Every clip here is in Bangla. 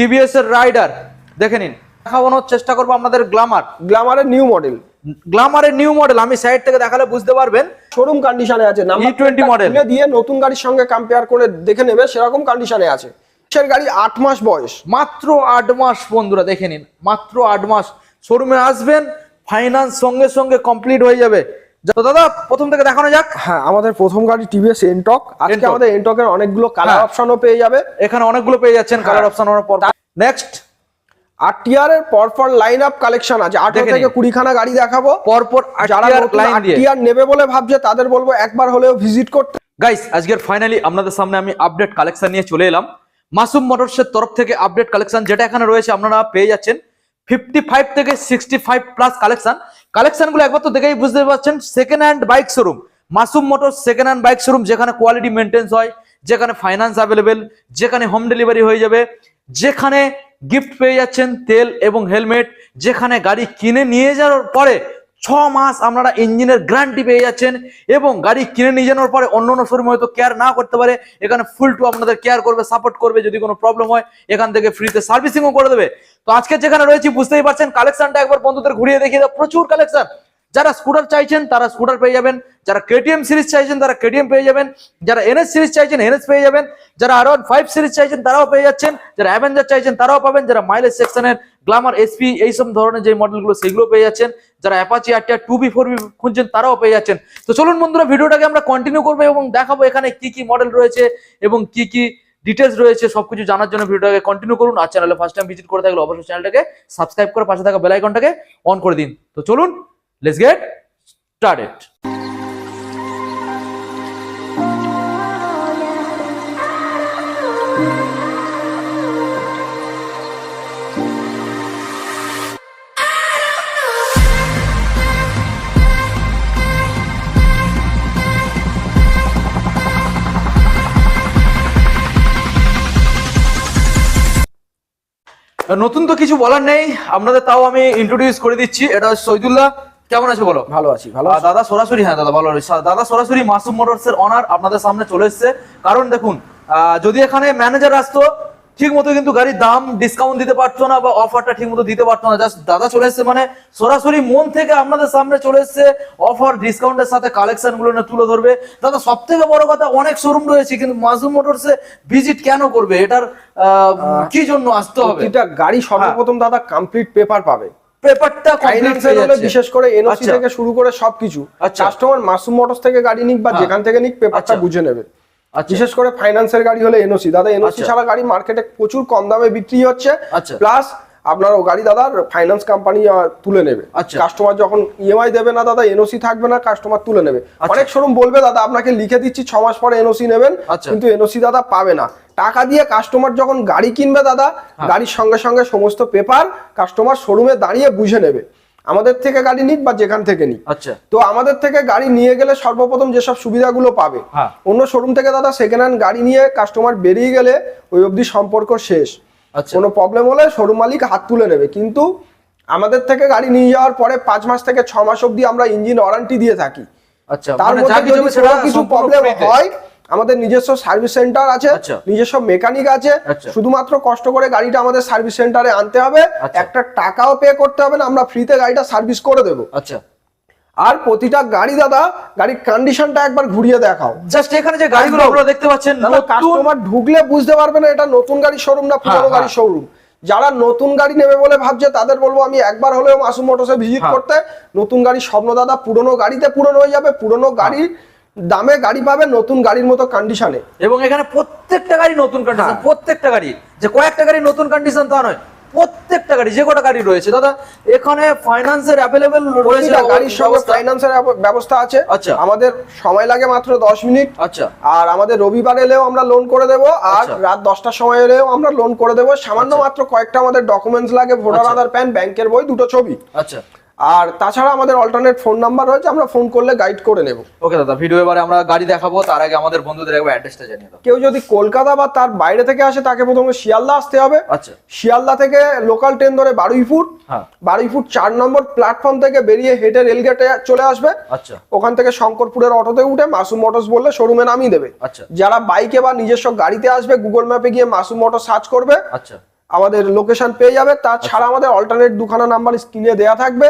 টিভিএস এর রাইডার দেখে নিন। দেখানোর চেষ্টা করব আপনাদের গ্লামার গ্লামারের নিউ মডেল গ্লামারের নিউ মডেল আমি সাইড থেকে দেখালে বুঝতে পারবেন। শোরুম কন্ডিশনে আছে। Number E20 model। তুলে দিয়ে নতুন গাড়ির সঙ্গে কম্পেয়ার করে দেখে নেবে সেরকম কন্ডিশনে আছে। সে গাড়ি আট মাস বয়স। মাত্র আট মাস বন্ধুরা দেখে নিন। মাত্র আট মাস। শোরুমে আসবেন ফাইন্যান্স সঙ্গে সঙ্গে কমপ্লিট হয়ে যাবে। তো দাদা প্রথম থেকে দেখানো যাক। হ্যাঁ আমাদের প্রথম গাড়ি টিভিএস এনটক আজকে। আমাদের এনটকের অনেকগুলো কালার হ্যাঁ। অপশনও পেয়ে যাবে। এখানে অনেকগুলো পেয়ে যাচ্ছেন কালার অপশন পর নেক্সট আর টিআর এর পরপর লাইন আপ কালেকশন আছে। আঠারো থেকে নিন। কুড়ি খানা গাড়ি দেখাবো। পরপর যারা যারা লাইন দিয়ে। টিআর নেবে বলে ভাবছে তাদের বলব একবার হলেও ভিজিট করতে। গাইস আজকের ফাইনালি আপনাদের সামনে আমি আপডেট কালেকশন নিয়ে চলে এলাম। মাসুম মোটরসের তরফ থেকে আপডেট কালেকশন যেটা এখানে রয়েছে আপনারা পেয়ে যাচ্ছেন। ফিফটি ফাইভ থেকে সিক্সটি ফাইভ প্লাস কালেকশন কালেকশনগুলো একবার তো দেখেই বুঝতে পারছেন second hand bike showroom Masum motor second hand bike showroom যেখানে কোয়ালিটি মেনটেন্স হয়, যেখানে ফাইন্যান্স অ্যাভেলেবেল যেখানে হোম ডেলিভারি হয়ে যাবে, যেখানে গিফট পেয়ে যাচ্ছেন তেল এবং হেলমেট যেখানে গাড়ি কিনে নিয়ে যাওয়ার পরে ছ মাস আপনারা ইঞ্জিনের গ্যারান্টি পেয়ে যাচ্ছেন এবং গাড়ি কিনে নিয়ে যাওয়ার পরে অন্য অন্য শোরুমে হয়তো কেয়ার না করতে পারে, এখানে ফুল টু আপনাদের কেয়ার করবে সাপোর্ট করবে, যদি কোনো প্রবলেম হয়, এখান থেকে ফ্রিতে সার্ভিসিংও করে দেবে। তো আজকে যেখানে রয়েছি, বুঝতেই পারছেন কালেকশনটা একবার বন্ধুদের ঘুরিয়ে দেখিয়ে দেবো প্রচুর কালেকশন যারা স্কুটার চাইছেন, তারা স্কুটার পেয়ে যাবেন। যারা কেটিএম সিরিজ চাইছেন, তারা কেটিএম পেয়ে যাবেন। যারা এনএস সিরিজ চাইছেন এনএস পেয়ে যাবেন। যারা আর ফাইভ সিরিজ চাইছেন, তারাও পেয়ে যাচ্ছেন। যারা অ্যাভেঞ্জার চাইছেন, তারাও পাবেন। যারা মাইলেজ সেকশনের গ্লামার এসপি এইসব ধরনের যে মডেলগুলো সেগুলো পেয়ে যাচ্ছেন। যারা অ্যাপাচি আর টু বি ফোর বি খুঁজছেন, তারাও পেয়ে যাচ্ছেন। তো চলুন বন্ধুরা, ভিডিওটাকে আমরা কন্টিনিউ করব এবং দেখাবো এখানে কি কি মডেল রয়েছে এবং কি কি ডিটেলস রয়েছে, সবকিছু জানার জন্য ভিডিওটাকে কন্টিনিউ করুন। আর চ্যানেলে ফার্স্ট টাইম ভিজিট করে থাকলে অবশ্যই চ্যানেলটাকে সাবস্ক্রাইব করে পাশে থাকা বেল আইকনটাকে অন করে দিন। তো চলুন লেটস গেট স্টার্টেড নতুন তো কিছু বলার নেই। আপনাদের তাও আমি ইন্ট্রোডিউস করে দিচ্ছি। এটা শহীদুল্লাহ কেমন আছে বলো? ভালো আছি ভালো দাদা সরাসরি হ্যাঁ দাদা ভালো। দাদা সরাসরি মাসুম মোটরস এর অনার আপনাদের সামনে চলে এসেছে। কারণ দেখুন যদি এখানে ম্যানেজার আসতো ঠিক মতো কিন্তু গাড়ির দাম ডিসকাউন্ট দিতে পারতো না বা অফারটা ঠিক মতো দিতে পারতো না। জাস্ট দাদা চলে এসেছে মানে সরাসরি মন থেকে আপনাদের সামনে চলে এসেছে অফার ডিসকাউন্টের সাথে কালেকশনগুলো তুলে ধরবে। দাদা সব থেকে বড় কথা অনেক শোরুম রয়েছে কিন্তু মাসুম মোটরসে ভিজিট কেন করবে? এটার আহ, কি জন্য আসতে হবে? এটা গাড়ি সর্বপ্রথম দাদা কমপ্লিট পেপার পাবে। পেপারটা ফাইন্যান্সের হলে বিশেষ করে এনওসি আচ্ছা। থেকে শুরু করে সবকিছু। কাস্টমার মাসুম মোটরস থেকে গাড়ি নিক বা হ্যাঁ। যেখান থেকে নিক পেপারটা আচ্ছা। বুঝে নেবে আচ্ছা বিশেষ করে ফাইন্যান্সের গাড়ি হলে এনওসি দাদা এনওসি। ছাড়া গাড়ি মার্কেটে প্রচুর কম দামে বিক্রি হচ্ছে। প্লাস আপনার ও গাড়ি দাদা ফাইন্যান্স কোম্পানি তুলে নেবে আচ্ছা। কাস্টমার যখন ইএমআই দেবে না দাদা এনওসি থাকবে না কাস্টমার তুলে নেবে আচ্ছা। অনেক শোরুম বলবে দাদা আপনাকে লিখে দিচ্ছি ছ মাস পরে এনওসি নেবেন আচ্ছা। কিন্তু এনওসি দাদা পাবে না টাকা দিয়ে কাস্টমার যখন গাড়ি কিনবে দাদা হ্যাঁ। গাড়ির সঙ্গে সঙ্গে সমস্ত পেপার কাস্টমার শোরুমে দাঁড়িয়ে বুঝে নেবে আমাদের থেকে গাড়ি নিক বা যেখান থেকে নিক আচ্ছা তো আমাদের থেকে গাড়ি নিয়ে গেলে সর্বপ্রথম যেসব সুবিধাগুলো পাবে হ্যাঁ। অন্য শোরুম থেকে দাদা সেকেন্ড হ্যান্ড গাড়ি নিয়ে কাস্টমার বেরিয়ে গেলে ওই অবধি সম্পর্ক শেষ আচ্ছা কোনো প্রবলেম হলে শোরুম মালিক হাত তুলে নেবে। কিন্তু আমাদের থেকে গাড়ি নিয়ে যাওয়ার পরে পাঁচ মাস থেকে ছ মাস অবধি আমরা ইঞ্জিন ওয়ারেন্টি দিয়ে থাকি। আচ্ছা তার মানে মধ্যে কিছু যদি প্রবলেম হয় আমাদের নিজস্ব সার্ভিস সেন্টার আছে আচ্ছা। নিজস্ব মেকানিক আছে আচ্ছা। শুধুমাত্র কষ্ট করে গাড়িটা আমাদের সার্ভিস সেন্টারে আনতে হবে। আচ্ছা। একটা টাকাও পে করতে হবে না আমরা ফ্রিতে গাড়িটা সার্ভিস করে দেবো। আচ্ছা। আর প্রতিটা গাড়ি দাদা গাড়ির কন্ডিশনটা একবার ঘুরিয়ে দেখাও জাস্ট এখানে যে গাড়িগুলো। আপনারা দেখতে পাচ্ছেন কাস্টমার ঢুকলে বুঝতে পারবে না এটা নতুন গাড়ির শোরুম না পুরনো হ্যাঁ, গাড়ির শোরুম যারা নতুন গাড়ি নেবে বলে ভাবছে তাদের বলব আমি একবার হলেও মাসুম মোটরসে ভিজিট হ্যাঁ। করতে নতুন গাড়ির স্বপ্ন দাদা পুরনো গাড়িতে পুরনো হয়ে যাবে পুরনো গাড়ির দামে গাড়ি পাবে নতুন গাড়ির মতো কন্ডিশনে এবং এখানে প্রত্যেকটা গাড়ি নতুন কন্ডিশন হ্যাঁ। প্রত্যেকটা গাড়ি যে কয়েকটা গাড়ি নতুন কন্ডিশন তা নয় প্রত্যেকটা গাড়ি যে কটা গাড়ি রয়েছে দাদা এখানে ফাইন্যান্সের অ্যাভেলেবেল রয়েছে গাড়ির সঙ্গে। ফাইন্যান্সের ব্যবস্থা আছে আচ্ছা। আমাদের সময় লাগে মাত্র দশ মিনিট আচ্ছা আর আমাদের রবিবার এলেও আমরা লোন করে দেব আর আচ্ছা। রাত দশটার সময় এলেও আমরা লোন করে দেব সামান্য মাত্র কয়েকটা আমাদের ডকুমেন্টস লাগে ভোটার আচ্ছা। আধার প্যান ব্যাংকের বই দুটো ছবি আচ্ছা আর তাছাড়া আমাদের অল্টারনেট ফোন নাম্বার রয়েছে আমরা ফোন করলে গাইড করে নেব। ওকে দাদা ভিডিও এবারে আমরা গাড়ি দেখাবো তার আগে আমাদের বন্ধুদের একবার অ্যাড্রেসটা জানিয়ে দাও। কেউ যদি কলকাতা বা তার বাইরে থেকে আসে তাকে প্রথমে শিয়ালদা আসতে হবে। আচ্ছা। শিয়ালদা থেকে লোকাল ট্রেন ধরে বারুইপুর। হ্যাঁ। বারুইপুর চার নম্বর প্ল্যাটফর্ম থেকে বেরিয়ে হেঁটে রেলগেটে চলে আসবে। আচ্ছা। ওখান থেকে শঙ্করপুরের অটোতে উঠে মাসুম মোটরস বললে শোরুমে নামিয়ে দেবে। আচ্ছা। যারা বাইকে বা নিজস্ব গাড়িতে আসবে গুগল ম্যাপে গিয়ে মাসুম মোটর সার্চ করবে। আচ্ছা। আমাদের লোকেশন পেয়ে যাবে। তাছাড়া আমাদের অল্টারনেট দুখানা নাম্বার স্ক্রিনে দেওয়া থাকবে।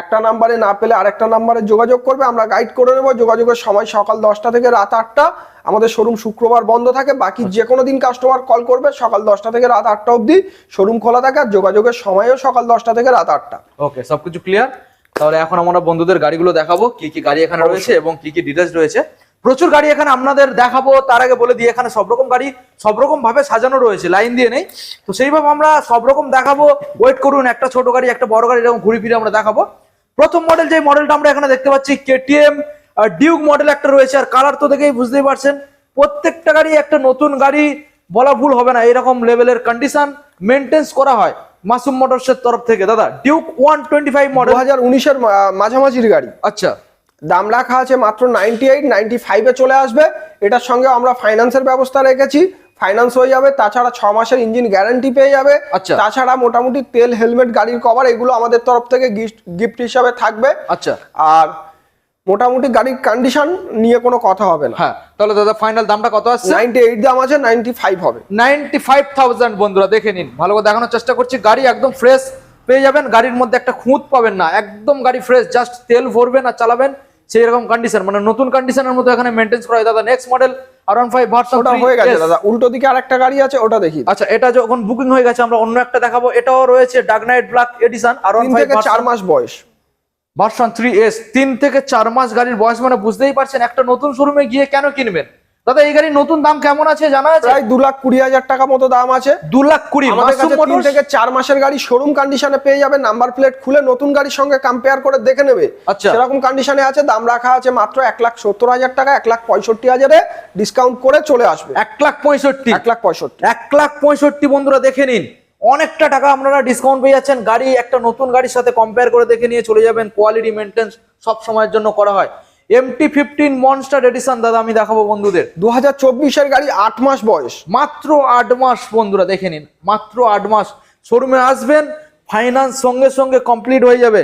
একটা নাম্বারে না পেলে আরেকটা নাম্বারে যোগাযোগ করবে। আমরা গাইড করে নেব। যোগাযোগের সময় সকাল দশটা থেকে রাত আটটা। আমাদের শোরুম শুক্রবার বন্ধ থাকে। বাকি যে কোনো দিন কাস্টমার কল করবে। সকাল দশটা থেকে রাত আটটা অবধি শোরুম খোলা থাকে আর যোগাযোগের সময়ও সকাল দশটা থেকে রাত আটটা। ওকে সবকিছু ক্লিয়ার তাহলে এখন আমরা বন্ধুদের গাড়িগুলো দেখাবো। কি কি গাড়ি এখানে রয়েছে এবং কি কি ডিটেলস রয়েছে। প্রচুর গাড়ি এখানে আপনাদের দেখাবো তার আগে বলে দিই এখানে সব রকম গাড়ি সব রকম ভাবে সাজানো রয়েছে লাইন দিয়ে নেই। তো সেইভাবে আমরা সব রকম দেখাবো ওয়েট করুন একটা ছোট গাড়ি একটা বড় গাড়ি এরকম ঘুরে ফিরে আমরা দেখাবো। প্রথম মডেল যে মডেলটা আমরা এখানে দেখতে পাচ্ছি কেটিএম ডিউক মডেল একটা রয়েছে আর কালার তো দেখেই বুঝতেই পারছেন। প্রত্যেকটা গাড়ি একটা নতুন গাড়ি বলা ভুল হবে না এরকম লেভেলের কন্ডিশন মেনটেন্স করা হয় মাসুম মোটরসের তরফ থেকে। দাদা Duke one twenty five model দু হাজার উনিশের মাঝামাঝির গাড়ি। আচ্ছা। দাম রাখা আছে মাত্র নাইনটি এইট নাইনটি ফাইভে চলে আসবে। এটার সঙ্গে আমরা ফাইন্যান্সের ব্যবস্থা রেখেছি। ফাইন্যান্স হয়ে যাবে তাছাড়া ছ মাসের ইঞ্জিন গ্যারান্টি পেয়ে যাবে। আচ্ছা। তাছাড়া মোটামুটি তেল হেলমেট গাড়ির কভার এগুলো আমাদের তরফ থেকে গিফট গিফট হিসাবে থাকবে। আচ্ছা। আর মোটামুটি গাড়ির কন্ডিশন নিয়ে কোনো কথা হবে না। হ্যাঁ তাহলে দাদা ফাইনাল দামটা কত আসছে? নাইনটি এইট দাম আছে নাইনটি ফাইভ হবে। নাইনটি ফাইভ থাউজেন্ড বন্ধুরা দেখে নিন। ভালো করে দেখানোর চেষ্টা করছি। গাড়ি একদম ফ্রেশ পেয়ে যাবেন। গাড়ির মধ্যে একটা খুঁত পাবেন না। একদম গাড়ি ফ্রেশ জাস্ট তেল ভরবেন আর চালাবেন। সেই রকম কন্ডিশন মানে নতুন কন্ডিশনের মতো এখানে মেইনটেইন করা হয়। দাদা next model R one five version ওটা হয়ে গেছে দাদা। উল্টো দিকে আরেকটা গাড়ি আছে ওটা দেখি। আচ্ছা এটা যখন বুকিং হয়ে গেছে আমরা অন্য একটা দেখাবো। এটাও রয়েছে dark knight black edition R one তিন ফাইভ থেকে চার মাস বয়স। ভার্সন থ্রি এস তিন থেকে চার মাস গাড়ির বয়স মানে বুঝতেই পারছেন একটা নতুন শোরুমে গিয়ে কেন কিনবেন? দাদা এই গাড়ির নতুন দাম কেমন আছে জানা আছে? প্রায় দু লাখ কুড়ি হাজার টাকা মতো দাম আছে। দু লাখ কুড়ি আমাদের মাসুম কাছে তিন থেকে চার মাসের গাড়ি শোরুম কন্ডিশনে পেয়ে যাবে নাম্বার প্লেট খুলে নতুন গাড়ির সঙ্গে কম্পেয়ার করে দেখে নেবে। আচ্ছা। সেরকম কন্ডিশনে আছে দাম রাখা আছে মাত্র এক লাখ সত্তর হাজার টাকা এক লাখ পঁয়ষট্টি হাজারে ডিসকাউন্ট করে চলে আসবে। এক লাখ পঁয়ষট্টি? এক লাখ পঁয়ষট্টি। এক লাখ পঁয়ষট্টি বন্ধুরা দেখে নিন। অনেকটা টাকা আপনারা ডিসকাউন্ট পেয়ে যাচ্ছেন। গাড়ি একটা নতুন গাড়ির সাথে কম্পেয়ার করে দেখে নিয়ে চলে যাবেন। কোয়ালিটি মেনটেন্স সব সময়ের জন্য করা হয়। এমটি ফিফটিন মনস্টার এডিশন দাদা আমি দেখাবো বন্ধুদের। দু হাজার চব্বিশের গাড়ি আট মাস বয়স। মাত্র আট মাস বন্ধুরা দেখে নিন। মাত্র আট মাস। শোরুমে আসবেন ফাইন্যান্স সঙ্গে সঙ্গে কমপ্লিট হয়ে যাবে।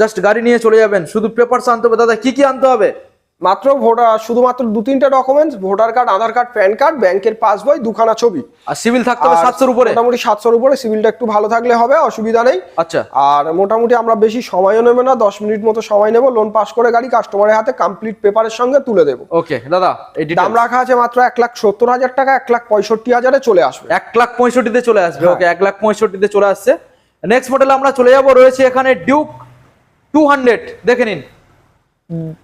জাস্ট গাড়ি নিয়ে চলে যাবেন। শুধু পেপার আনতে হবে। দাদা কি কি আনতে হবে? মাত্র ভোটার শুধুমাত্র দু তিনটে documents voter card Aadhaar card PAN card ব্যাংকের পাসবই দুখানা ছবি। আর সিভিল থাকতে হবে সাতশোর উপরে? মোটামুটি সাতশোর উপরে সিভিলটা একটু ভালো থাকলে হবে অসুবিধা নেই। আচ্ছা। আর মোটামুটি আমরা বেশি সময়ও নেবে না দশ মিনিট মতো সময় নেব লোন পাস করে গাড়ি কাস্টমারের হাতে কমপ্লিট পেপারের সঙ্গে তুলে দেবো। ওকে দাদা এই দাম রাখা আছে মাত্র এক লাখ সত্তর হাজার টাকা এক লাখ পঁয়ষট্টি হাজারে চলে আসবে। এক লাখ পঁয়ষট্টিতে চলে আসবে হ্যাঁ। ওকে এক লাখ পঁয়ষট্টিতে চলে আসছে। নেক্সট মডেল আমরা চলে যাব রয়েছে এখানে ডিউক টু হান্ড্রেড দেখে নিন।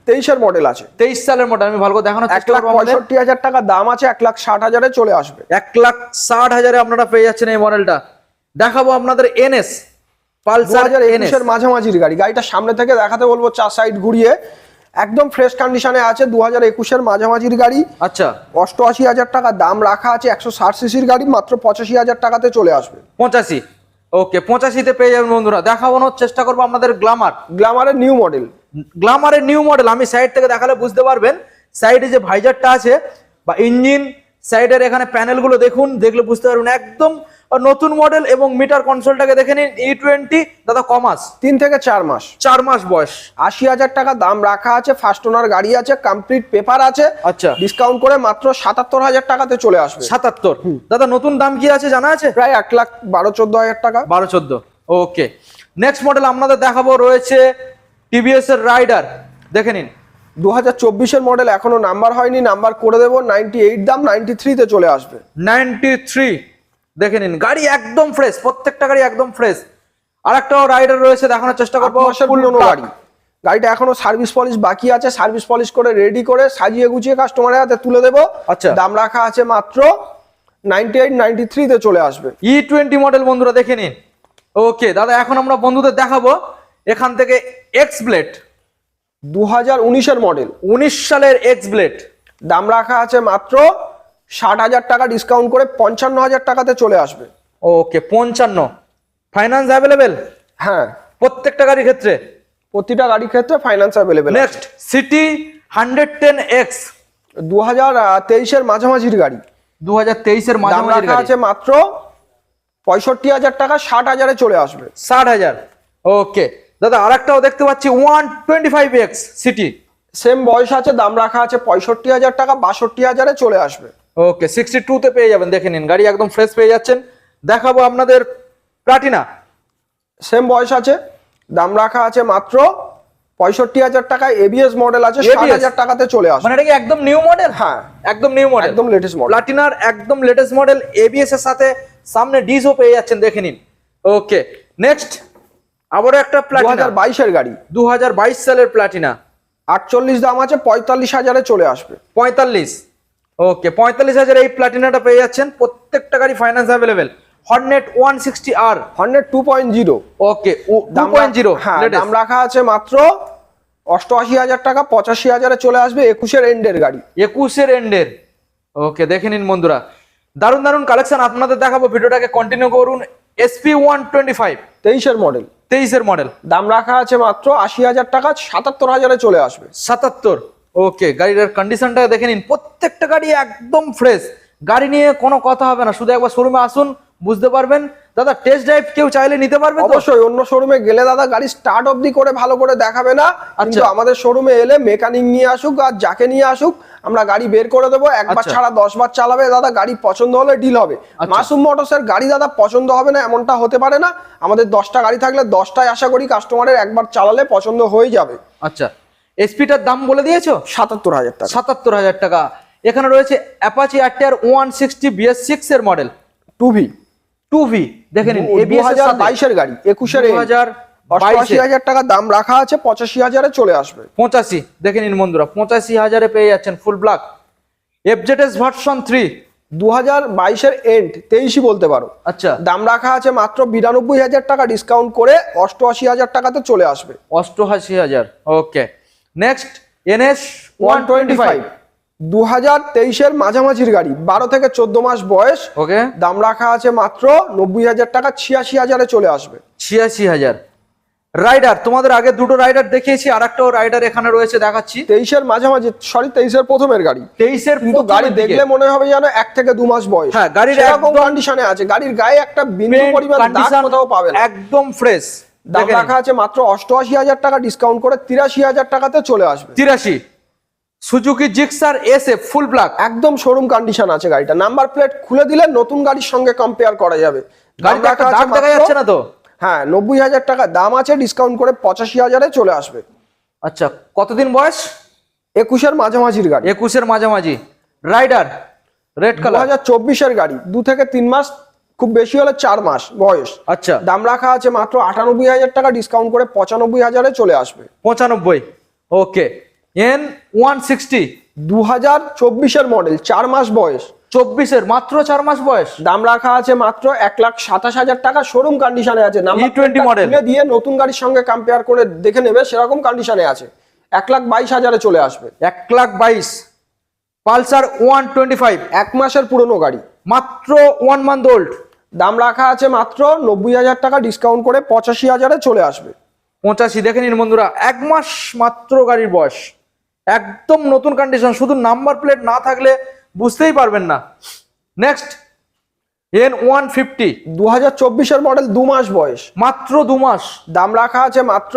তেইশের মডেল আছে। তেইশ সালের মডেল আমি ভালো করে দেখানোর এক লাখ পঁয়ষট্টি হাজার টাকা দাম আছে এক লাখ ষাট হাজারে চলে আসবে। এক লাখ ষাট হাজারে আপনারা পেয়ে যাচ্ছেন এই মডেলটা দেখাবো আপনাদের এনএস পালসার এনএস মাঝামাঝির গাড়ি গাড়িটা সামনে থেকে দেখাতে বলব চার সাইড ঘুরিয়ে। একদম ফ্রেশ কন্ডিশনে আছে দু হাজার একুশের মাঝামাঝির গাড়ি। আচ্ছা। অষ্টআশি হাজার টাকা দাম রাখা আছে একশো ষাট সিসির গাড়ি মাত্র পঁচাশি হাজার টাকাতে চলে আসবে। পঁচাশি। ওকে পঁচাশিতে পেয়ে যাবেন বন্ধুরা। দেখানোর চেষ্টা করব আপনাদের গ্লামার গ্ল্যামারের নিউ মডেল গ্লামারের নিউ মডেল আমি সাইড থেকে দেখালে বুঝতে পারবেন। সাইডে যে ভাইজারটা আছে বা ইঞ্জিন সাইডের এখানে প্যানেলগুলো দেখুন দেখলে বুঝতে পারবেন একদম নতুন মডেল এবং মিটার কনসোলটাকে দেখে নিন ই টোয়েন্টি দাদা কমাস তিন থেকে চার মাস। চার মাস বয়স। আশি হাজার টাকা দাম রাখা আছে ফার্স্ট ওনার গাড়ি আছে কমপ্লিট পেপার আছে। আচ্ছা। ডিসকাউন্ট করে মাত্র সাতাত্তর হাজার টাকাতে চলে আসবে। সাতাত্তর। দাদা নতুন দাম কি আছে জানা আছে? প্রায় এক লাখ বারো চোদ্দ হাজার টাকা। বারো চোদ্দ। ওকে নেক্সট মডেল আপনাদের দেখাবো রয়েছে টিভিএস এর রাইডার দেখে নিন। দু হাজার চব্বিশের মডেল এখনও নাম্বার হয়নি নাম্বার করে দেবো নাইনটি এইট দাম নাইনটি থ্রিতে চলে আসবে। নাইনটি থ্রি দেখে নিন। গাড়ি একদম ফ্রেশ প্রত্যেকটা গাড়ি একদম ফ্রেশ আর একটা রাইডার রয়েছে দেখানোর চেষ্টা করব গাড়ি। গাড়িটা এখনও সার্ভিস পলিশ বাকি আছে সার্ভিস পলিশ করে রেডি করে সাজিয়ে গুছিয়ে কাস্টমারের হাতে তুলে দেবো। আচ্ছা। দাম রাখা আছে মাত্র নাইনটি এইট নাইনটি থ্রিতে চলে আসবে। ই টোয়েন্টি মডেল বন্ধুরা দেখে নিন। ওকে দাদা এখন আমরা বন্ধুদের দেখাবো। এখান থেকে এক্স ব্লেড দু হাজার উনিশের মডেল উনিশ সালের এক্স ব্লেড দাম রাখা আছে মাত্র ষাট হাজার টাকা ডিসকাউন্ট করে পঞ্চান্ন হাজার টাকাতে চলে আসবে। ওকে পঞ্চান্ন। ফাইন্যান্স অ্যাভেলেবেল হ্যাঁ। প্রত্যেকটা গাড়ির ক্ষেত্রে? প্রতিটা গাড়ির ক্ষেত্রে finance available next CT hundred ten X দু হাজার তেইশের মাঝামাঝির গাড়ি। দু হাজার তেইশের দাম মাঝামাঝি রাখা আছে মাত্র পঁয়ষট্টি হাজার টাকা ষাট হাজারে চলে আসবে। ষাট হাজার। ওকে দাদা আর আরেকটাও দেখতে পাচ্ছি one twenty five X CT. Same বয়স আছে দাম রাখা আছে পঁয়ষট্টি হাজার টাকা বাষট্টি হাজারে চলে আসবে। ওকে সিক্সটি টুতে পেয়ে যাবেন দেখে নিন গাড়ি একদম ফ্রেশ পেয়ে যাচ্ছেন। দেখাবো আপনাদের প্লাটিনা সেম বয়স আছে দাম রাখা আছে মাত্র পঁয়ষট্টি হাজার টাকায় এবিএস মডেল আছে ষাট হাজার টাকাতে চলে আসবে। মানে এটা কি একদম নিউ মডেল হ্যাঁ। একদম নিউ মডেল একদম লেটেস্ট মডেল প্লাটিনার একদম লেটেস্ট মডেল এবিএস এর সাথে সামনে ডিসও পেয়ে যাচ্ছেন দেখে নিন। ওকে নেক্সট আবারও একটা প্লাটিনা হাজার বাইশের গাড়ি। দু হাজার বাইশ সালের প্লাটিনা আটচল্লিশ দাম আছে পঁয়তাল্লিশ হাজারে চলে আসবে। পঁয়তাল্লিশ। ওকে পঁয়তাল্লিশ হাজার এই প্লাটিনাটা পেয়ে যাচ্ছেন। প্রত্যেকটা গাড়ি finance available Hornet one sixty R hundred two point zero okay two point zero হ্যাঁ দাম রাখা আছে মাত্র অষ্টআশি হাজার টাকা পঁচাশি হাজারে চলে আসবে একুশের এন্ডের গাড়ি। একুশের এন্ডের ওকে দেখে নিন বন্ধুরা। দারুণ দারুণ কালেকশন আপনাদের দেখাবো। ভিডিওটাকে কন্টিনিউ করুন। এসপি ওয়ান টোয়েন্টি ফাইভ তেইশের মডেল তেইশের মডেল দাম রাখা আছে মাত্র আশি হাজার টাকা সাতাত্তর হাজারে চলে আসবে। সাতাত্তর। ওকে গাড়িটার কন্ডিশনটা দেখে নিন। প্রত্যেকটা গাড়ি একদম ফ্রেশ গাড়ি নিয়ে কোনো কথা হবে না। শুধু একবার শোরুমে আসুন বুঝতে পারবেন? দাদা টেস্ট ড্রাইভ কেউ চাইলে নিতে পারবে অবশ্যই অন্য শোরুমে গেলে দাদা গাড়ি স্টার্ট অবধি করে ভালো করে দেখাবে না। কিন্তু আচ্ছা। আমাদের শোরুমে এলে মেকানিক নিয়ে আসুক আর যাকে নিয়ে আসুক আমরা গাড়ি বের করে দেবো। একবার আচ্ছা। ছাড়া দশ বার চালাবে দাদা গাড়ি পছন্দ হলে ডিল হবে। আচ্ছা। মাসুম মোটরসের গাড়ি দাদা পছন্দ হবে না এমনটা হতে পারে না। আমাদের দশটা গাড়ি থাকলে দশটায় আশা করি কাস্টমারের একবার চালালে পছন্দ হয়ে যাবে। আচ্ছা। এসপিটার দাম বলে দিয়েছ? সাতাত্তর হাজার টাকা। সাতাত্তর হাজার টাকা। এখানে রয়েছে Apache RTR one sixty BS six এর model two V two V দেখে নিন এবিএস হাজার বাইশের গাড়ি একুশের দু হাজার অষ্টআশি হাজার টাকা দাম রাখা আছে পঁচাশি হাজারে চলে আসবে। পঁচাশি দেখে নিন বন্ধুরা পঁচাশি হাজারে পেয়ে যাচ্ছেন full black FZS version three দু হাজার বাইশের এন্ড তেইশই বলতে পারো। আচ্ছা। দাম রাখা আছে মাত্র বিরানব্বই হাজার টাকা ডিসকাউন্ট করে অষ্টআশি হাজার টাকাতে চলে আসবে। অষ্টআশি হাজার okay next NS one twenty five দু হাজার তেইশের মাঝামাঝির গাড়ি বারো থেকে চোদ্দ মাস বয়স। ওকে দাম রাখা আছে মাত্র নব্বই হাজার টাকা ছিয়াশি হাজারে চলে আসবে। ছিয়াশি হাজার। রাইডার তোমাদের আগে দুটো রাইডার দেখিয়েছি আর একটাও রাইডার এখানে রয়েছে দেখাচ্ছি। তেইশের মাঝামাঝি সরি তেইশের প্রথমের গাড়ি। তেইশের কিন্তু গাড়ি দেখলে মনে হবে যেন এক থেকে দু মাস বয়স। হ্যাঁ, গাড়ির একদম- কন্ডিশনে আছে। গাড়ির গায়ে একটা বিন্দু পরিমাণ দাগ কোথাও পাবে একদম ফ্রেশ দাম রাখা আছে মাত্র অষ্টআশি হাজার টাকা ডিসকাউন্ট করে তিরাশি হাজার টাকাতে চলে আসবে। তিরাশি। Suzuki Gixxer S F full black. একদম শোরুম কন্ডিশন আছে গাড়িটা। নাম্বার প্লেট খুলে দিলে নতুন গাড়ির সঙ্গে কম্পেয়ার করা যাবে। গাড়িটা দাগ দেখা যাচ্ছে না তো? হ্যাঁ নব্বই হাজার টাকা দাম আছে ডিসকাউন্ট করে পঁচাশি হাজারে চলে আসবে। আচ্ছা কতদিন বয়স? একুশের মাঝামাঝির গাড়ি। একুশের মাঝামাঝি। রাইডার রেড দু কালার হাজার চব্বিশের গাড়ি। দু থেকে তিন মাস খুব বেশি হলে চার মাস বয়স। আচ্ছা। দাম রাখা আছে মাত্র আটানব্বই হাজার টাকা ডিসকাউন্ট করে পঁচানব্বই হাজারে চলে আসবে। পঁচানব্বই ওকে এন ওয়ান সিক্সটি দু হাজার চব্বিশের মডেল চার মাস বয়স। চব্বিশের মাত্র চার মাস বয়স। দাম রাখা আছে মাত্র এক লাখ সাতাশ হাজার টাকা। শোরুম কন্ডিশনে আছে। নাম্বার E20 প্লেটটা model। দিয়ে নতুন গাড়ির সঙ্গে কম্পেয়ার করে দেখে নেবে সেরকম কন্ডিশনে আছে। এক লাখ বাইশ হাজারে চলে আসবে। এক লাখ বাইশ। পালসার ওয়ান টোয়েন্টি ফাইভ এক মাসের পুরনো গাড়ি। মাত্র ওয়ান মান্থ ওল্ড দাম রাখা আছে মাত্র নব্বই হাজার টাকা। ডিসকাউন্ট করে পঁচাশি হাজারে চলে আসবে। পঁচাশি দেখে নিন বন্ধুরা এক মাস মাত্র গাড়ির বয়স। একদম নতুন কন্ডিশন শুধু নাম্বার প্লেট না থাকলে বুঝতেই পারবেন না। নেক্সট এন ওয়ান ফিফটি দু হাজার চব্বিশের মডেল দু মাস বয়স। মাত্র দু মাস। দাম রাখা আছে মাত্র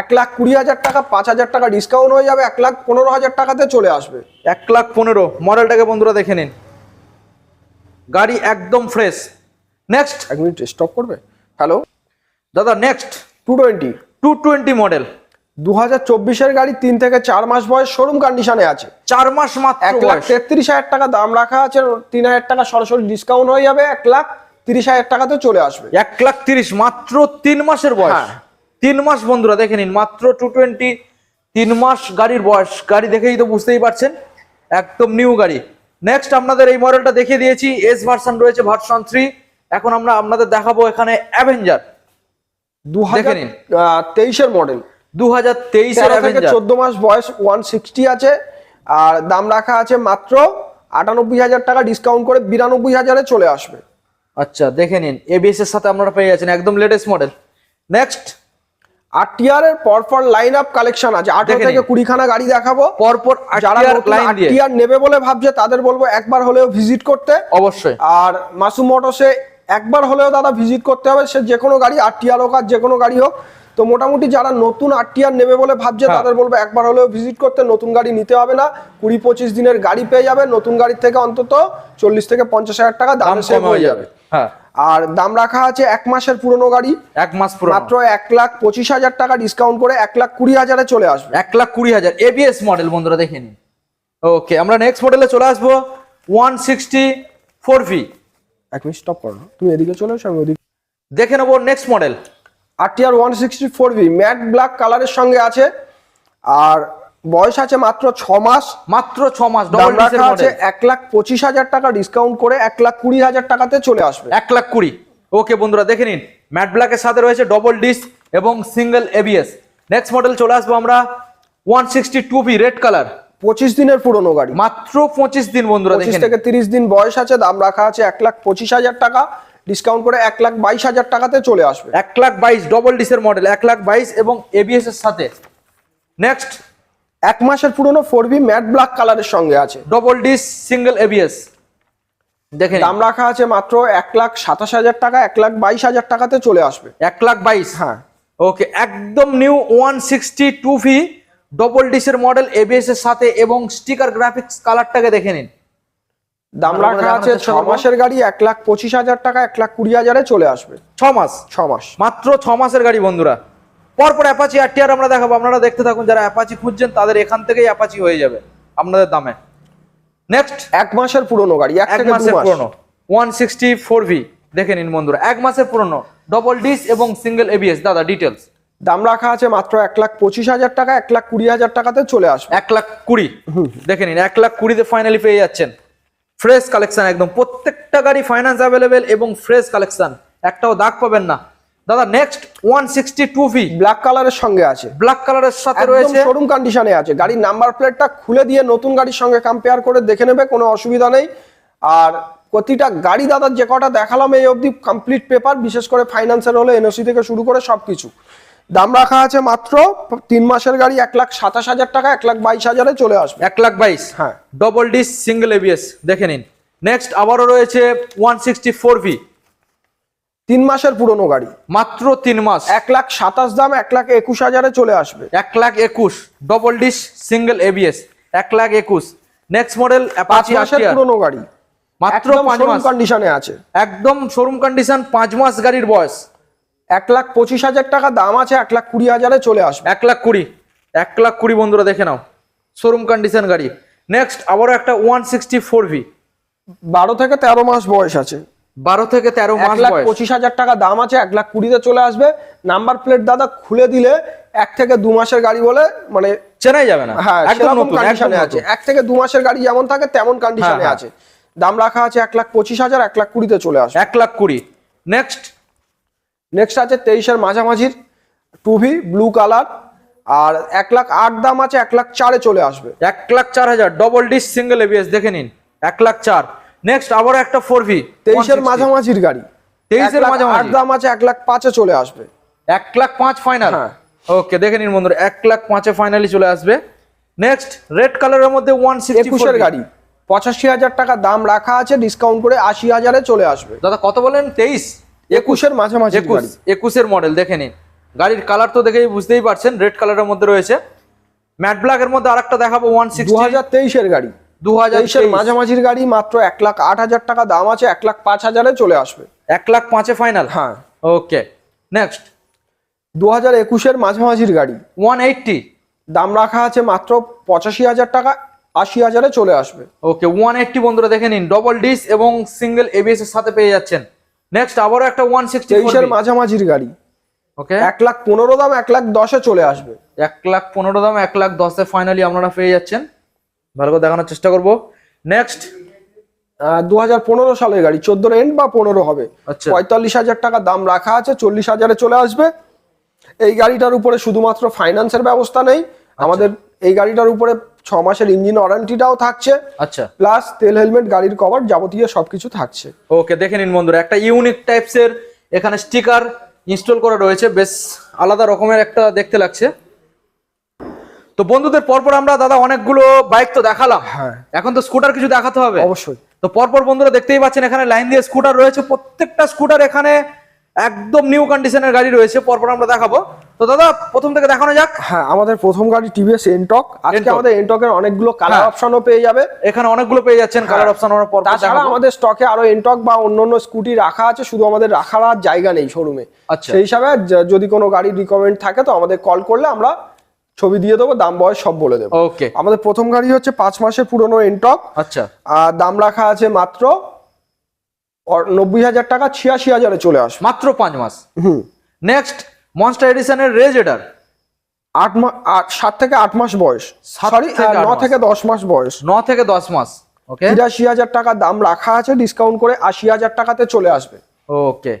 এক লাখ কুড়ি হাজার টাকা পাঁচ হাজার টাকা ডিসকাউন্ট হয়ে যাবে এক লাখ পনেরো হাজার টাকাতে চলে আসবে। এক লাখ পনেরো। মডেলটাকে বন্ধুরা দেখে নিন। গাড়ি একদম ফ্রেশ নেক্সট এক মিনিট স্টপ করবে? হ্যালো দাদা next two twenty two twenty model দু হাজার চব্বিশের গাড়ি তিন থেকে চার মাস বয়স শোরুম কন্ডিশনে আছে। চার মাস মাত্র এক লাখ। তেত্রিশ হাজার টাকা দাম রাখা আছে তিন হাজার টাকা সরাসরি ডিসকাউন্ট হয়ে যাবে এক লাখ তিরিশ হাজার টাকাতে চলে আসবে। এক লাখ তিরিশ মাত্র তিন মাসের বয়স। হ্যাঁ। তিন মাস বন্ধুরা দেখে নিন মাত্র টু টোয়েন্টি তিন মাস গাড়ির বয়স। গাড়ি দেখেই তো বুঝতেই পারছেন একদম নিউ গাড়ি। নেক্সট আপনাদের এই মডেলটা দেখিয়ে দিয়েছি এস ভার্সন রয়েছে ভার্সন থ্রি এখন আমরা আপনাদের দেখাবো এখানে অ্যাভেঞ্জার দু হাজার। তেইশের মডেল দু হাজার তেইশের চোদ্দ মাস বয়স ওয়ান সিক্সটি আছে। আর দাম রাখা আছে মাত্র আটানব্বই হাজার টাকা ডিসকাউন্ট করে বিরানব্বই হাজারে চলে আসবে। আচ্ছা দেখে নিন। এবিএস এর সাথে আপনারা পেয়ে যাচ্ছেন একদম latest model next R TR এর পরপর লাইন আপ কালেকশন আছে। আঠারো থেকে। কুড়িখানা গাড়ি দেখাবো। পরপর যারা যারা টিআর নেবে বলে ভাবছে তাদের বলব একবার হলেও ভিজিট করতে। অবশ্যই। আর মাসুম মোটরসে একবার হলেও দাদা ভিজিট করতে হবে। সে যে কোনো গাড়ি আর টিআর হোক আর যে কোনো গাড়ি হোক তো মোটামুটি যারা নতুন আরটিআর নেবে বলে ভাবছে হ্যাঁ। তাদের বলব একবার হলেও ভিজিট করতে নতুন গাড়ি নিতে হবে না। কুড়ি পঁচিশ দিনের গাড়ি পেয়ে যাবে নতুন গাড়ির থেকে অন্তত চল্লিশ থেকে পঞ্চাশ হাজার টাকা দাম সেভ হয়ে যাবে। হ্যাঁ। আর দাম রাখা আছে এক মাসের পুরনো গাড়ি। এক মাস মাত্র এক লাখ পঁচিশ হাজার টাকা ডিসকাউন্ট করে এক লাখ কুড়ি হাজারে চলে আসবে। এক লাখ কুড়ি হাজার। এবিএস মডেল বন্ধুরা দেখে নিন। ওকে আমরা নেক্সট মডেলে চলে আসব। ওয়ান সিক্সটি ফোর ভি এক মিনিট স্টপ করো। তুমি এদিকে চলে এসো আমি ওদিকে দেখে নেব next model RTR one sixty four V matte black কালারের সঙ্গে আছে। আর বয়স আছে মাত্র ছ মাস। মাত্র ছ মাস আছে এক লাখ পঁচিশ হাজার টাকা ডিসকাউন্ট করে এক লাখ কুড়ি হাজার টাকাতে চলে আসবে। এক লাখ কুড়ি। ওকে বন্ধুরা দেখে নিন। ম্যাট ব্ল্যাকের সাথে রয়েছে ডবল ডিস এবং সিঙ্গেল এবিএস নেক্সট মডেল চলে আসব আমরা one sixty two V red colour পঁচিশ দিনের পুরনো গাড়ি। মাত্র পঁচিশ দিন বন্ধুরা পঁচিশ থেকে তিরিশ দিন বয়স আছে দাম রাখা আছে এক লাখ পঁচিশ হাজার টাকা। ডিসকাউন্ট করে এক লাখ বাইশ হাজার টাকাতে চলে আসবে। এক লাখ বাইশ ডবল ডিসের মডেল এক লাখ বাইশ এবং এবিএস এর সাথে। নেক্সট এক মাসের পুরনো ফোর বি ম্যাট ব্ল্যাক কালারের সঙ্গে আছে। ডবল ডিস সিঙ্গেল এবিএস দেখেন দাম রাখা আছে মাত্র এক লাখ সাতাশ হাজার টাকা এক লাখ বাইশ হাজার টাকাতে চলে আসবে। এক লাখ বাইশ? হ্যাঁ। ওকে একদম new one sixty two V double ডিসের model ABS এর সাথে এবং স্টিকার গ্রাফিক্স কালারটাকে দেখে নিন। দাম রাখা আছে ছ মাসের গাড়ি এক লাখ পঁচিশ হাজার টাকা এক লাখ কুড়ি হাজারে চলে আসবে। ছ মাস। ছ মাস। মাত্র ছ মাসের গাড়ি বন্ধুরা। পরপর অ্যাপাচি আর টিয়ার আমরা দেখাবো। আপনারা দেখতে থাকুন যারা অ্যাপাচি খুঁজছেন তাদের এখান থেকেই অ্যাপাচি হয়ে যাবে আপনাদের দামে। নেক্সট এক মাসের পুরনো গাড়ি এক মাসের মাস। পুরনো। ওয়ান সিক্সটি ফোর ভি দেখে নিন বন্ধুরা। এক মাসের পুরনো। ডবল ডিস এবং সিঙ্গেল এবিএস দাদা ডিটেলস দাম রাখা আছে মাত্র এক লাখ পঁচিশ হাজার টাকা এক লাখ কুড়ি হাজার টাকাতে চলে আসবে। এক লাখ কুড়ি। দেখে নিন এক লাখ কুড়িতে ফাইনালি পেয়ে যাচ্ছেন। ফ্রেশ কালেকশন একদম। প্রত্যেকটা গাড়ি ফাইন্যান্স অ্যাভেলেবেল এবং ফ্রেশ কালেকশন একটাও দাগ পাবেন না। দাদা next one sixty two V black কালারের সঙ্গে আছে। ব্ল্যাক কালারের সাথে একদম রয়েছে। শোরুম কন্ডিশনে আছে। গাড়ির নাম্বার প্লেটটা খুলে দিয়ে নতুন গাড়ির সঙ্গে কম্পেয়ার করে দেখে নেবে কোনো অসুবিধা নেই। আর প্রতিটা গাড়ি দাদার যে কটা দেখালাম এই অবধি কমপ্লিট পেপার বিশেষ করে ফাইন্যান্সের হলে এনওসি থেকে শুরু করে সবকিছু। দাম রাখা আছে মাত্র তিন মাসের গাড়ি এক লাখ সাতাশ হাজার টাকা এক লাখ বাইশ হাজারে চলে আসবে। এক লাখ বাইশ? হ্যাঁ। ডবল ডিস সিঙ্গেল এবিএস দেখে নিন। নেক্সট আবারও রয়েছে ওয়ান সিক্সটি ফোর ভি তিন মাসের পুরনো গাড়ি। মাত্র তিন মাস। এক লাখ সাতাশ দাম এক লাখ একুশ হাজারে চলে আসবে। এক লাখ একুশ। ডবল ডিস সিঙ্গেল এবিএস এক লাখ একুশ। নেক্সট মডেল পাঁচ মাসের পুরনো গাড়ি। মাত্র পাঁচ মাস। কন্ডিশনে আছে। একদম শোরুম কন্ডিশন পাঁচ মাস গাড়ির বয়স। এক লাখ পঁচিশ হাজার টাকা দাম আছে এক লাখ কুড়ি হাজারে চলে আসবে। এক লাখ কুড়ি। এক লাখ কুড়ি বন্ধুরা দেখে নাও। শোরুম কন্ডিশন গাড়ি। নেক্সট আবারও একটা ওয়ান সিক্সটি ফোর ভি। বারো থেকে তেরো মাস বয়স আছে। বারো থেকে তেরো মাস লাখ পঁচিশ হাজার টাকা দাম আছে এক লাখ কুড়িতে চলে আসবে। নাম্বার প্লেট দাদা খুলে দিলে এক থেকে দু মাসের গাড়ি বলে মানে চেনাই যাবে না। হ্যাঁ একদম কন্ডিশনে আছে। এক থেকে দু মাসের গাড়ি যেমন থাকে তেমন কন্ডিশনে হ্যাঁ। আছে। দাম রাখা আছে এক লাখ পঁচিশ হাজার এক লাখ কুড়িতে চলে আসবে। এক লাখ কুড়ি। নেক্সট নেক্সট আছে তেইশের মাঝামাঝির টু ভি ব্লু কালার আর এক লাখ আট দাম আছে এক লাখ চারে চলে আসবে। এক লাখ চার হাজার ডবল ডিস সিঙ্গেল এবিএস দেখে নিন। এক লাখ চার। নেক্সট আবারও একটা ফোর ভি তেইশের মাঝামাঝির গাড়ি। 23 এর মাঝামাঝি। আট দাম আছে এক লাখ পাঁচে চলে আসবে। এক লাখ পাঁচ ফাইনাল হ্যাঁ। ওকে দেখে নিন বন্ধুরা এক লাখ পাঁচে ফাইনালি চলে আসবে। নেক্সট রেড কালারের মধ্যে ওয়ান একুশের গাড়ি। পঁচাশি হাজার টাকা দাম রাখা আছে ডিসকাউন্ট করে আশি হাজারে চলে আসবে। দাদা কত বলেন? তেইশ? একুশের মাঝামাঝি একুশ একুশের মডেল দেখে নিন। গাড়ির কালার তো দেখেই বুঝতেই পারছেন রেড কালারের মধ্যে রয়েছে। ম্যাট ব্ল্যাকের মধ্যে আরেকটা দেখাবো ওয়ান দু সিক্সটি হাজার তেইশের গাড়ি। দু হাজার মাঝামাঝির গাড়ি মাত্র এক লাখ আট হাজার টাকা দাম আছে এক লাখ পাঁচ হাজারে চলে আসবে। এক লাখ পাঁচে ফাইনাল হ্যাঁ। ওকে নেক্সট দু হাজার একুশের মাঝামাঝির গাড়ি। ওয়ান এইটটি দাম রাখা আছে মাত্র পঁচাশি হাজার টাকা আশি হাজারে চলে আসবে। ওকে ওয়ান এইটটি বন্ধুরা দেখে নিন ডবল ডিস এবং সিঙ্গেল এবিএস এর সাথে পেয়ে যাচ্ছেন। নেক্সট আবারও একটা ওয়ান সিক্সটি তেইশের মাঝামাঝির গাড়ি। ওকে এক লাখ পনেরো দাম এক লাখ দশে চলে আসবে। এক লাখ পনেরো দাম এক লাখ দশে ফাইনালি আপনারা পেয়ে যাচ্ছেন। ভালো করে দেখানোর চেষ্টা করব। নেক্সট দু হাজার পনেরো সালের গাড়ি চোদ্দোর এন্ড বা পনেরো হবে। আচ্ছা। পঁয়তাল্লিশ হাজার টাকা দাম রাখা আছে চল্লিশ হাজারে চলে আসবে। এই গাড়িটার উপরে শুধুমাত্র ফাইন্যান্সের ব্যবস্থা নেই। আমাদের এই গাড়িটার উপরে ছ মাসের ইঞ্জিন ওয়ারেন্টিটাও থাকছে। আচ্ছা। প্লাস তেল হেলমেট গাড়ির কভার যাবতীয় সবকিছু থাকছে। ওকে দেখে নিন বন্ধুরা একটা ইউনিক টাইপসের এখানে স্টিকার ইনস্টল করা রয়েছে বেশ আলাদা রকমের একটা দেখতে লাগছে। তো বন্ধুদের পরপর আমরা দাদা অনেকগুলো বাইক তো দেখালাম। হ্যাঁ। এখন তো স্কুটার কিছু দেখাতে হবে। অবশ্যই। তো পরপর বন্ধুরা দেখতেই পাচ্ছেন এখানে লাইন দিয়ে স্কুটার রয়েছে প্রত্যেকটা স্কুটার এখানে একদম নিউ কন্ডিশনের গাড়ি রয়েছে পরপর আমরা দেখাবো। তো দাদা প্রথম থেকে দেখানো যাক। হ্যাঁ আমাদের প্রথম গাড়ি টিভিএস এনটক আজকে। আমাদের এনটকের অনেকগুলো কালার হ্যাঁ। অপশনও পেয়ে যাবে। এখানে অনেকগুলো পেয়ে যাচ্ছেন কালার অপশন আমরা পর তাছাড়া দেখাবো। আমাদের স্টকে আরও এনটক বা অন্যান্য স্কুটি রাখা আছে শুধু আমাদের রাখার আর জায়গা নেই শোরুমে আচ্ছা। সেই হিসাবে যদি কোনো গাড়ি রিকমেন্ড থাকে তো আমাদের কল করলে আমরা ছবি দিয়ে দেবো দাম বয়স সব বলে দেবো। ওকে আমাদের প্রথম গাড়ি হচ্ছে পাঁচ মাসের পুরনো এনটক আচ্ছা। আর দাম রাখা আছে মাত্র নব্বই হাজার টাকা ছিয়াশি হাজারে চলে আসবে। মাত্র পাঁচ মাস। হুম। নেক্সট মনস্টার এডিশনের রেজ এডার আট মাস সাত থেকে আট মাস বয়স। সরি ন থেকে দশ মাস বয়স। ন থেকে দশ মাস ওকে তিরাশি হাজার টাকা দাম রাখা আছে ডিসকাউন্ট করে আশি হাজার টাকাতে চলে আসবে। ওকে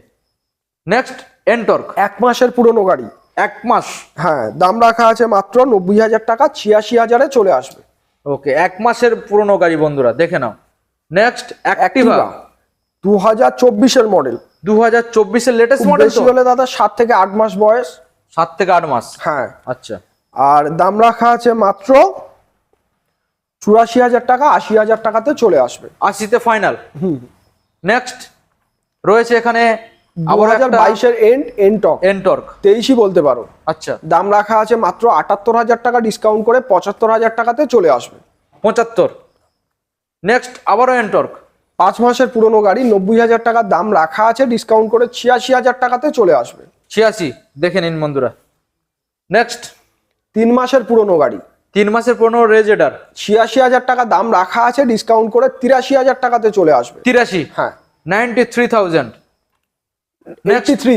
নেক্সট এনটর্ক এক মাসের পুরনো গাড়ি। এক মাস। হ্যাঁ দাম রাখা আছে মাত্র নব্বই হাজার টাকা ছিয়াশি হাজারে চলে আসবে। ওকে এক মাসের পুরনো গাড়ি বন্ধুরা দেখে নাও। নেক্সট অ্যাক্টিভা দু হাজার চব্বিশের মডেল দু হাজার চব্বিশের লেটেস্ট মডেল হলে দাদা সাত থেকে আট মাস বয়স। সাত থেকে আট মাস? হ্যাঁ। আচ্ছা। আর দাম রাখা আছে মাত্র চুরাশি হাজার টাকা আশি হাজার টাকাতে চলে আসবে। আশিতে ফাইনাল হুম। নেক্সট রয়েছে এখানে বাইশের এন্ড এনটক এনটর্ক তেইশই বলতে পারো। আচ্ছা। দাম রাখা আছে মাত্র আটাত্তর হাজার টাকা ডিসকাউন্ট করে পঁচাত্তর হাজার টাকাতে চলে আসবে। পঁচাত্তর। নেক্সট আবারও এনটর্ক পাঁচ মাসের পুরনো গাড়ি নব্বই হাজার টাকার দাম রাখা আছে ডিসকাউন্ট করে ছিয়াশি হাজার টাকাতে চলে আসবে। ছিয়াশি দেখে নিন বন্ধুরা। নেক্সট তিন মাসের পুরনো গাড়ি। তিন মাসের পুরনো রেজেডার ছিয়াশি হাজার টাকা দাম রাখা আছে ডিসকাউন্ট করে তিরাশি হাজার টাকাতে চলে আসবে। তিরাশি? হ্যাঁ। Ninety three thousand next three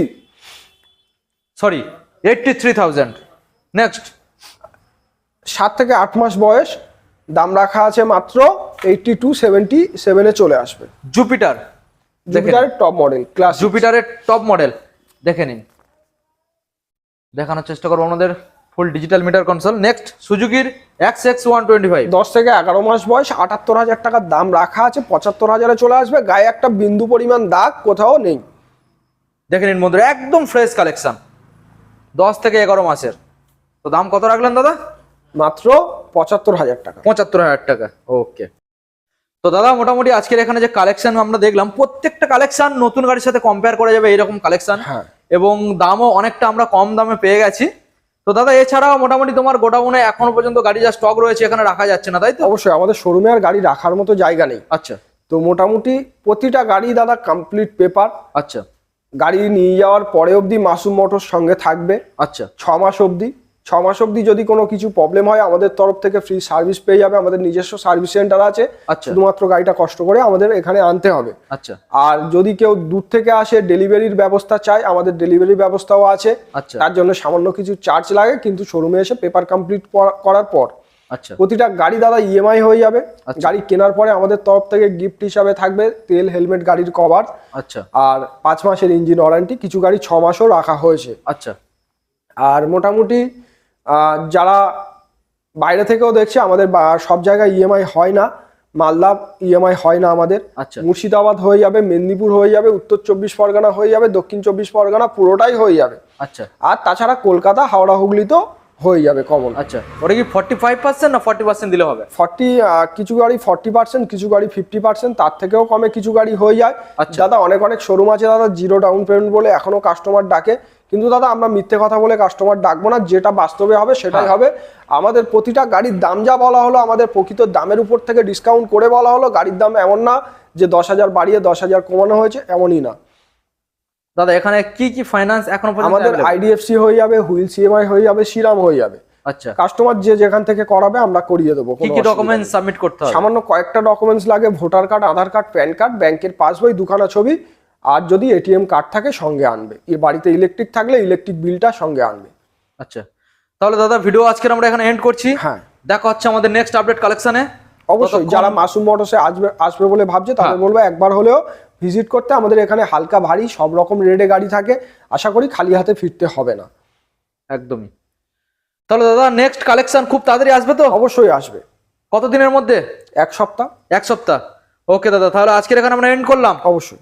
sorry eighty three thousand next সাত থেকে আট মাস বয়স দাম রাখা আছে মাত্র এইটটি টু সেভেন্টি সেভেনে চলে আসবে। জুপিটার দেখে জুপিটারের টপ মডেল ক্লাস জুপিটারের টপ মডেল দেখে নিন। দেখানোর চেষ্টা করব আমাদের full digital meter console next সুজুকির X X one twenty five দশ থেকে এগারো মাস বয়স আটাত্তর হাজার টাকার দাম রাখা আছে পঁচাত্তর হাজারে চলে আসবে। গায়ে একটা বিন্দু পরিমাণ দাগ কোথাও নেই। দেখে নিন বন্ধুরা একদম ফ্রেশ কালেকশন দশ থেকে এগারো মাসের। তো দাম কত রাখলেন দাদা? মাত্র পঁচাত্তর হাজার টাকা। পঁচাত্তর হাজার টাকা। ওকে তো দাদা মোটামুটি আজকের এখানে যে কালেকশন আমরা দেখলাম প্রত্যেকটা কালেকশন নতুন গাড়ির সাথে কম্পেয়ার করা যাবে এরকম কালেকশন হ্যাঁ। এবং দামও অনেকটা আমরা কম দামে পেয়ে গেছি। তো দাদা এছাড়াও মোটামুটি তোমার গোডাউনে এখনও পর্যন্ত গাড়ি যা স্টক রয়েছে এখানে রাখা যাচ্ছে না তাই তো? অবশ্যই আমাদের শোরুমে আর গাড়ি রাখার মতো জায়গা নেই। আচ্ছা। তো মোটামুটি প্রতিটা গাড়ি দাদা কমপ্লিট পেপার আচ্ছা। গাড়ি নিয়ে যাওয়ার পরে অবধি মাসুম মোটর সঙ্গে থাকবে। আচ্ছা। ছ মাস অবধি। ছ মাস অবধি যদি কোনো কিছু প্রবলেম হয় আমাদের তরফ থেকে ফ্রি সার্ভিস পেয়ে যাবে। আমাদের নিজস্ব সার্ভিস সেন্টার আছে। আচ্ছা। শুধুমাত্র গাড়িটা কষ্ট করে আমাদের এখানে আনতে হবে। আচ্ছা। আর যদি কেউ দূর থেকে আসে ডেলিভারির ব্যবস্থা চায় আমাদের ডেলিভারি ব্যবস্থাও আছে। আচ্ছা। তার জন্য সামান্য কিছু চার্জ লাগে কিন্তু শোরুমে এসে পেপার কমপ্লিট করার পর আচ্ছা। প্রতিটা গাড়ি দাদা ইএমআই হয়ে যাবে। আচ্ছা। গাড়ি কেনার পরে আমাদের তরফ থেকে গিফট হিসাবে থাকবে তেল হেলমেট গাড়ির কভার আচ্ছা। আর পাঁচ মাসের ইঞ্জিন ওয়ারেন্টি কিছু গাড়ি ছ মাসও রাখা হয়েছে। আচ্ছা। আর মোটামুটি যারা বাইরে থেকেও দেখছে আমাদের সব জায়গায় ইএমআই হয় না। মালদা ইএমআই হয় না আমাদের। আচ্ছা। মুর্শিদাবাদ হয়ে যাবে মেদিনীপুর হয়ে যাবে উত্তর চব্বিশ পরগনা হয়ে যাবে দক্ষিণ চব্বিশ পরগনা পুরোটাই হয়ে যাবে। আচ্ছা। আর তাছাড়া কলকাতা হাওড়া হুগলি তো হয়ে যাবে কমন আচ্ছা। ওটা কি ফর্টি ফাইভ পার্সেন্ট না ফর্টি পার্সেন্ট দিলে হবে? ফর্টি কিছু গাড়ি ফর্টি পার্সেন্ট কিছু গাড়ি ফিফটি পার্সেন্ট তার থেকেও কমে কিছু গাড়ি হয়ে যায়। আচ্ছা। দাদা অনেক অনেক শোরুম আছে দাদা জিরো ডাউন পেমেন্ট বলে এখনও কাস্টমার ডাকে। কিন্তু দাদা আমরা মিথ্যে কথা বলে কাস্টমার ডাকবো না যেটা বাস্তবে হবে সেটাই হ্যাঁ। হবে। আমাদের প্রতিটা গাড়ির দাম যা বলা হলো আমাদের প্রকৃত দামের উপর থেকে ডিসকাউন্ট করে বলা হলো গাড়ির দাম এমন না যে দশ হাজার বাড়িয়ে দশ হাজার কমানো হয়েছে এমনই না। দাদা এখানে কি কি ফাইন্যান্স এখন আমাদের আইডিএফসি হয়ে যাবে হুইল সিএমআই হয়ে যাবে সিরাম হয়ে যাবে। আচ্ছা। কাস্টমার যে যেখান থেকে করাবে আমরা করিয়ে দেবো কি কি অসুবিধা নেই। ডকুমেন্ট সাবমিট করতে হবে? সামান্য কয়েকটা ডকুমেন্টস লাগে voter card Aadhaar card PAN card ব্যাংকের পাসবই দুখানা ছবি আর যদি এটিএম কার্ড থাকে সঙ্গে আনবে। এ বাড়িতে ইলেকট্রিক থাকলে ইলেকট্রিক বিলটা সঙ্গে আনবে। আচ্ছা। তাহলে দাদা ভিডিও আজকের আমরা এখানে এন্ড করছি। হ্যাঁ। দেখা হচ্ছে আমাদের নেক্সট আপডেট কালেকশনে অবশ্যই যারা মাসুম মোটরসে আসবে আসবে বলে ভাবছে তাদের হ্যাঁ। বলব একবার হলেও ভিজিট করতে। আমাদের এখানে হালকা ভারী সব রকম রেডে গাড়ি থাকে। আশা করি খালি হাতে ফিরতে হবে না। একদমই। তাহলে দাদা নেক্সট কালেকশন খুব তাড়াতাড়ি আসবে তো? অবশ্যই আসবে। কতদিনের মধ্যে? এক সপ্তাহ। এক সপ্তাহ। ওকে দাদা তাহলে আজকের এখানে আমরা এন্ড করলাম। অবশ্যই।